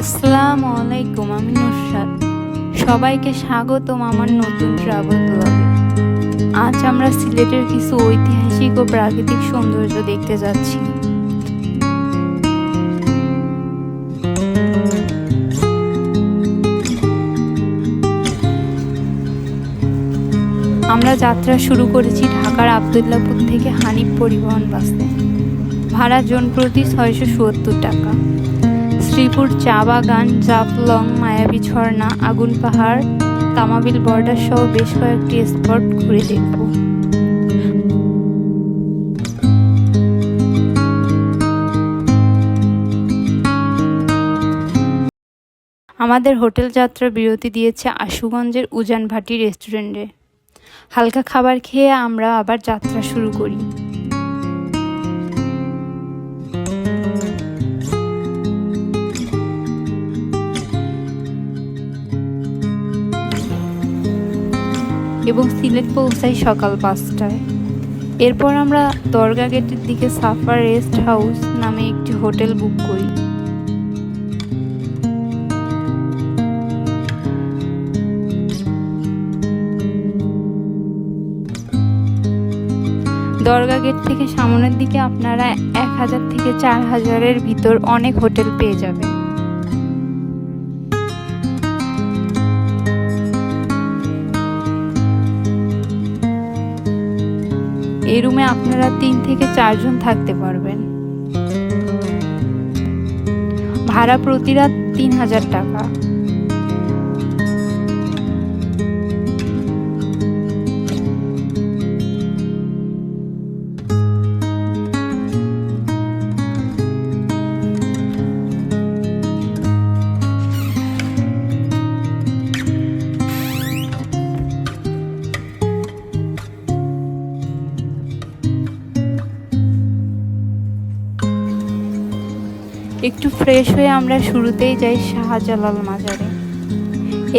আসসালামু আলাইকুম, আমি নুসরাত সবাইকে স্বাগতম আমার নতুন ট্রাভেল ব্লগে আজ আমরা সিলেটের কিছু ঐতিহাসিক ও প্রাকৃতিক সৌন্দর্য দেখতে যাচ্ছি। আমরা যাত্রা শুরু করেছি ঢাকার আবদুল্লাপুর থেকে হানিফ পরিবহন বাসে। ভাড়া জন প্রতি ছয়শো সত্তর টাকা। শ্রীপুর চা বাগান, জাফলং, মায়াবী ঝর্ণা, আগুন পাহাড়, তামাবিল বর্ডার সহ বেশ কয়েকটি স্পট ঘুরে দেখব। আমাদের হোটেল যাত্রা বিরতি দিয়েছে আশুগঞ্জের উজান ভাটি রেস্টুরেন্টে। হালকা খাবার খেয়ে আমরা আবার যাত্রা শুরু করি। এবং সিলেট পৌঁছাই সকাল পাঁচটায়। এরপর আমরা দরগা গেটের দিকে সাফার রেস্ট হাউস নামে একটি হোটেল বুক করি। দরগা গেট থেকে সামনের দিকে আপনারা এক হাজার থেকে চার হাজারের ভিতর অনেক হোটেল পেয়ে যাবেন। রুমে আপনারা তিন থেকে চারজন থাকতে পারবেন। ভাড়া প্রতি রাত তিন হাজার টাকা। একটু ফ্রেশ হয়ে আমরা শুরুতেই যাই শাহজালাল মাজারে।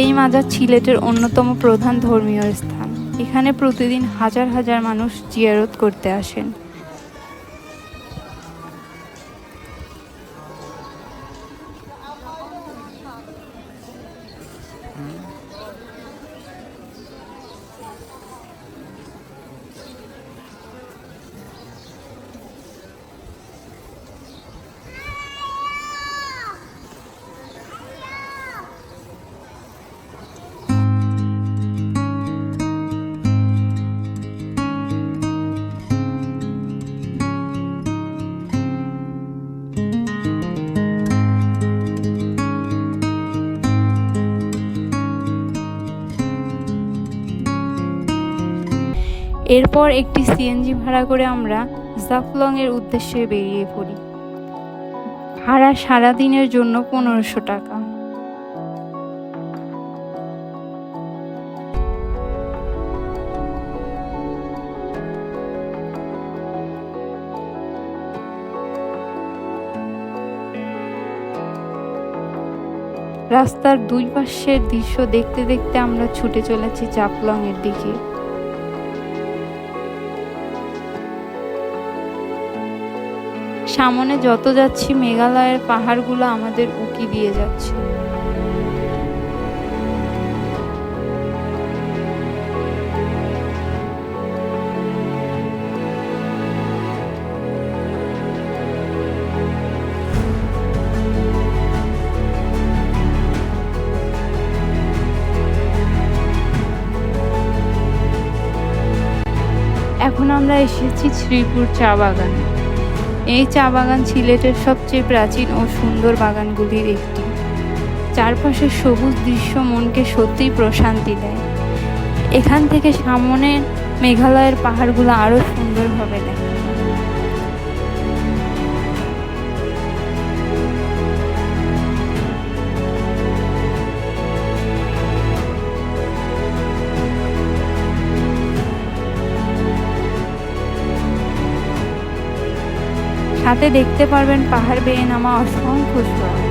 এই মাজার সিলেটের অন্যতম প্রধান ধর্মীয় স্থান। এখানে প্রতিদিন হাজার হাজার মানুষ জিয়ারত করতে আসেন। এরপর একটি সিএনজি ভাড়া করে আমরা জাফলং এর উদ্দেশ্যে বেরিয়ে পড়ি। ভাড়া সারাদিনের জন্য পনেরোশো টাকা। রাস্তার দুই পাশের দৃশ্য দেখতে দেখতে আমরা ছুটে চলেছি জাফলং এর দিকে। সামনে যত যাচ্ছি মেঘালয়ের পাহাড়গুলো আমাদের উকি দিয়ে যাচ্ছে। এখন আমরা এসেছি শ্রীপুর চা বাগানে। এই চা বাগান সিলেটের সবচেয়ে প্রাচীন ও সুন্দর বাগানগুলির একটি। চারপাশের সবুজ দৃশ্য মনকে সত্যিই প্রশান্তি দেয়। এখান থেকে সামনের মেঘালয়ের পাহাড়গুলো আরও সুন্দরভাবে দেখা সাথে দেখতে পারবেন পাহাড় বেয়ে নামা অসংখ্য সোয়া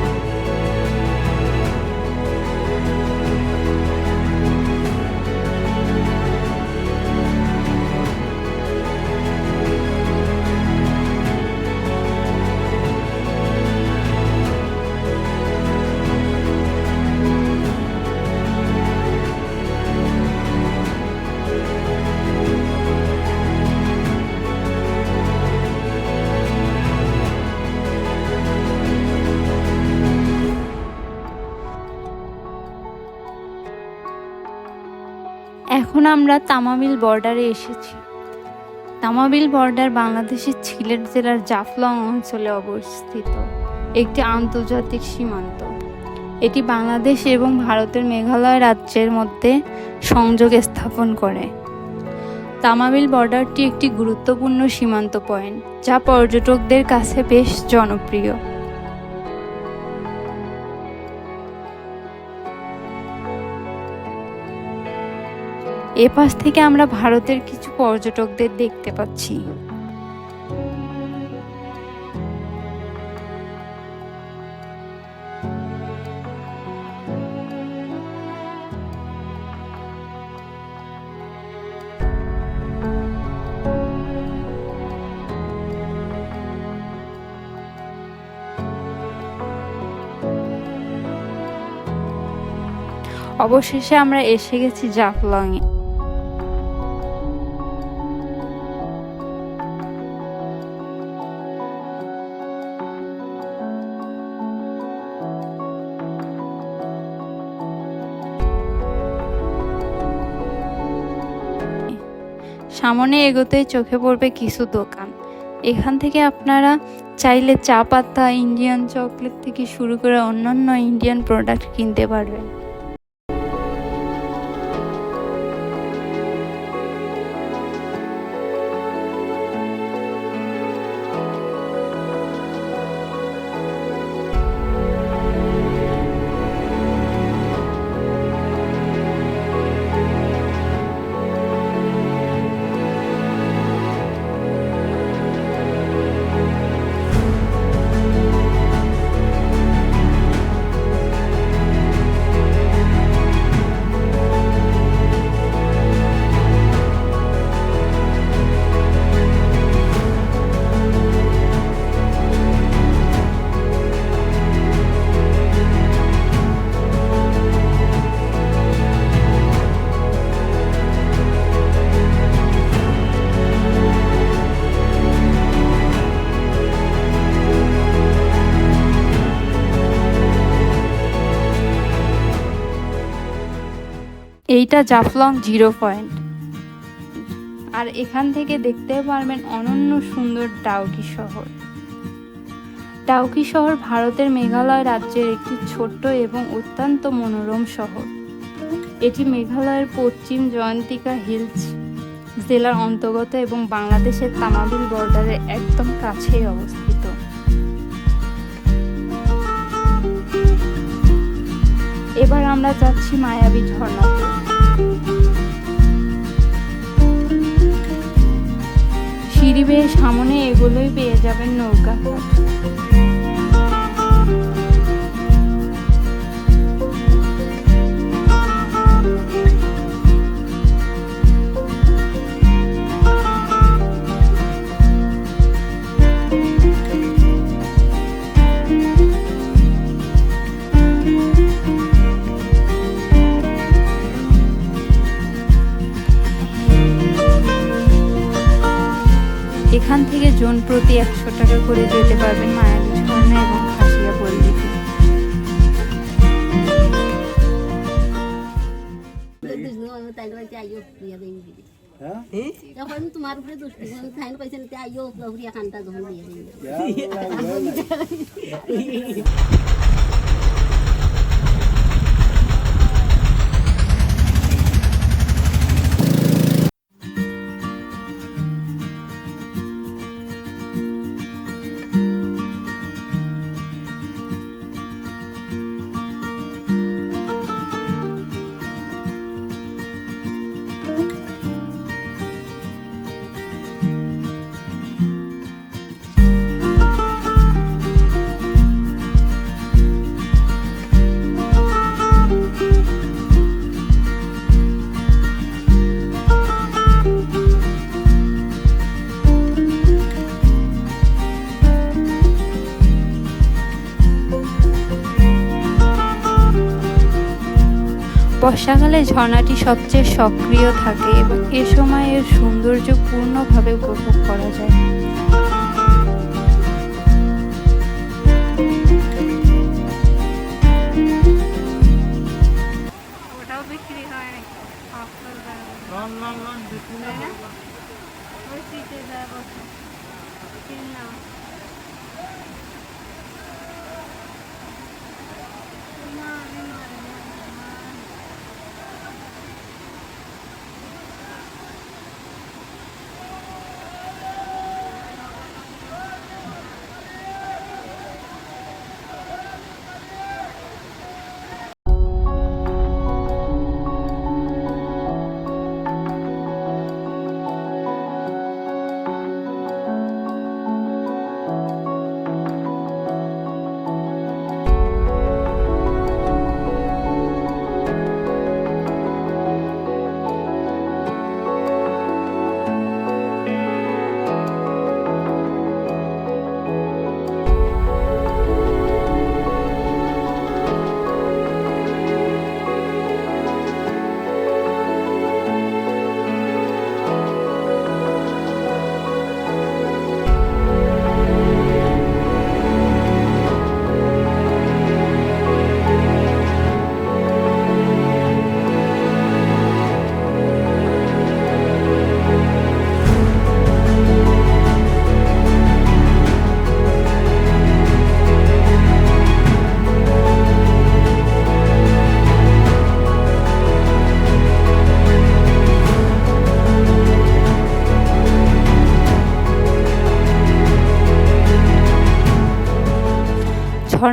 আমরা তামাবিল বর্ডারে এসেছি। তামাবিল বর্ডার বাংলাদেশের সিলেট জেলার জাফলং অঞ্চলে অবস্থিত একটি আন্তর্জাতিক সীমান্ত। এটি বাংলাদেশ এবং ভারতের মেঘালয় রাজ্যের মধ্যে সংযোগ স্থাপন করে। তামাবিল বর্ডারটি একটি গুরুত্বপূর্ণ সীমান্ত পয়েন্ট, যা পর্যটকদের কাছে বেশ জনপ্রিয়। এ পাশ থেকে আমরা ভারতের কিছু পর্যটকদের দেখতে পাচ্ছি। অবশেষে আমরা এসে গেছি জাফলংয়ে। সামনে এগোতে চোখে পড়বে কিছু দোকান। এখান থেকে আপনারা চাইলে চা পাতা, ইন্ডিয়ান চকলেট থেকে শুরু করে অন্যান্য ইন্ডিয়ান প্রোডাক্ট কিনতে পারবেন। এইটা জাফলং জিরো পয়েন্ট। আর এখান থেকে দেখতে পারবেন অনন্য সুন্দর ডাউকি শহর। ডাউকি শহর ভারতের মেঘালয় রাজ্যের একটি ছোট্ট এবং অত্যন্ত মনোরম শহর। এটি মেঘালয়ের পশ্চিম জয়ন্তিকা হিলস জেলার অন্তর্গত এবং বাংলাদেশের তামাবিল বর্ডারের একদম কাছেই অবস্থিত। এবার আমরা যাচ্ছি মায়াবী ঝর্ণাতে সিঁড়ি বেয়ে সামনে এগুলোই পেয়ে যাবেন নৌকা। এখান থেকে জন প্রতি একশো টাকা করে যেতে পারবেন মায়াবী ঝর্ণা এবং খাসিয়া পল্লীতে। হ্যাঁ? যখন তোমার উপরে দোষ দিবেন তাই কইছেন আইও লহরিয়া খানটা যখন দিয়ে বর্ষাকালে ঝর্ণাটি সবচেয়ে সক্রিয় থাকে এবং এ সময় এর সৌন্দর্য পূর্ণভাবে উপভোগ করা যায়।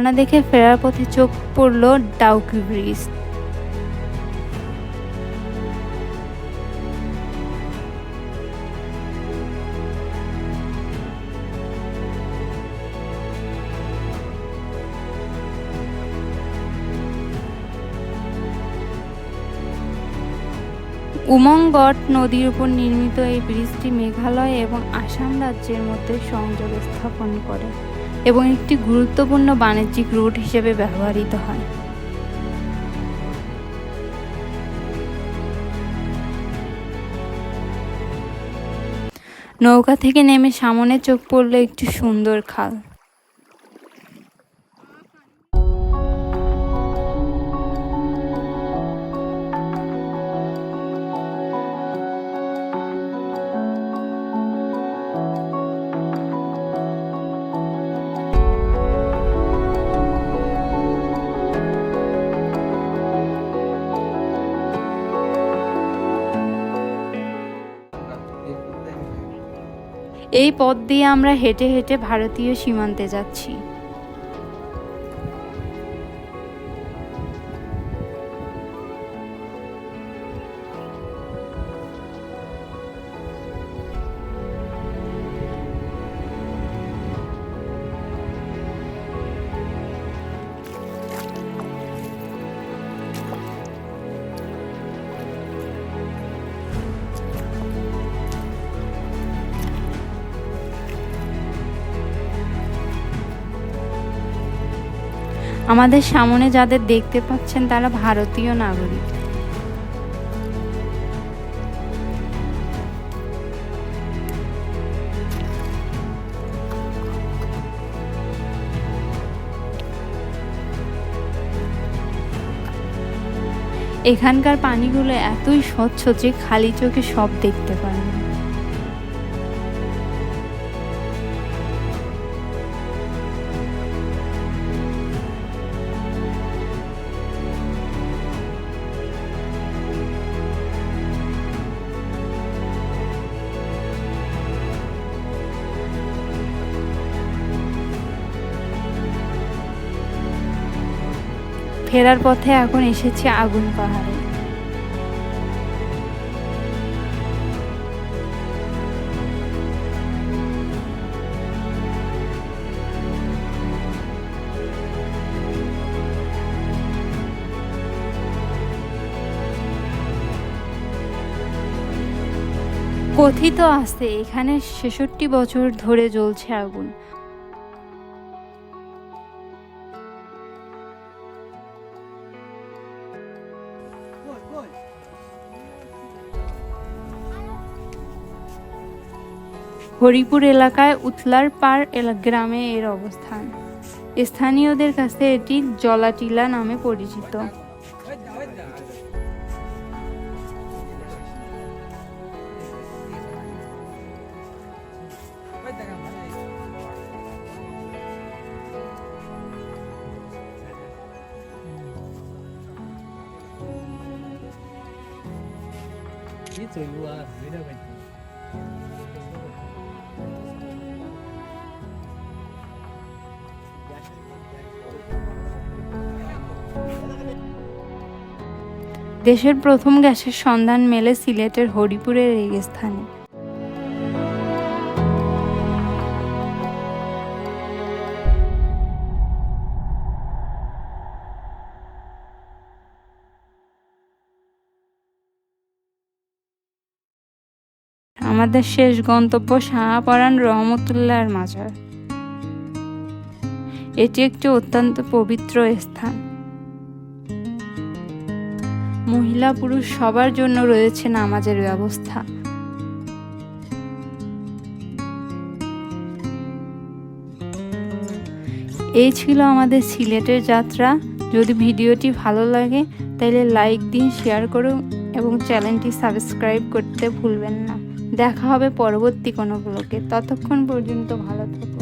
ঝর্ণা দেখে ফেরার পথে চোখ পড়ল ডাউকি ব্রিজ। উমংগট নদীর উপর নির্মিত এই ব্রিজটি মেঘালয় এবং আসাম রাজ্যের মধ্যে সংযোগ স্থাপন করে। এবং একটি গুরুত্বপূর্ণ বাণিজ্যিক রুট হিসেবে ব্যবহৃত হয়। নৌকা থেকে নেমে সামনে চোখ পড়ল একটি সুন্দর খাল। এই পথ দিয়ে আমরা হেঁটে হেঁটে ভারতীয় সীমান্তে যাচ্ছি। আমাদের সামনে যাদের দেখতে পাচ্ছেন তারা ভারতীয় নাগরিক। এখানকার পানিগুলো এতই স্বচ্ছ যে খালি চোখে সব দেখতে পারেন। ফেরার পথে এখন এসেছি আগুন পাহাড়ে। কথিত আছে এখানে ছেষট্টি বছর ধরে জ্বলছে আগুন। হরিপুর এলাকায় উথলার পার গ্রামে এর অবস্থান স্থানীয়দের কাছে এটি জলাটিলা নামে পরিচিত It's a lot. দেশের প্রথম গ্যাসের সন্ধান মেলে সিলেটের হরিপুরের রেগিস্থানে আমাদের শেষ গন্তব্য শাহপরান রহমতুল্লাহর মাজার। এটি একটি অত্যন্ত পবিত্র স্থান। মহিলা পুরুষ সবার জন্য রয়েছে নামাজের ব্যবস্থা। এই ছিল আমাদের সিলেটের যাত্রা। যদি ভিডিওটি ভালো লাগে, তাহলে লাইক দিন, শেয়ার করুন এবং চ্যানেলটি সাবস্ক্রাইব করতে ভুলবেন না। দেখা হবে পরবর্তী কোনো ব্লগে। ততক্ষণ পর্যন্ত ভালো থাকুন।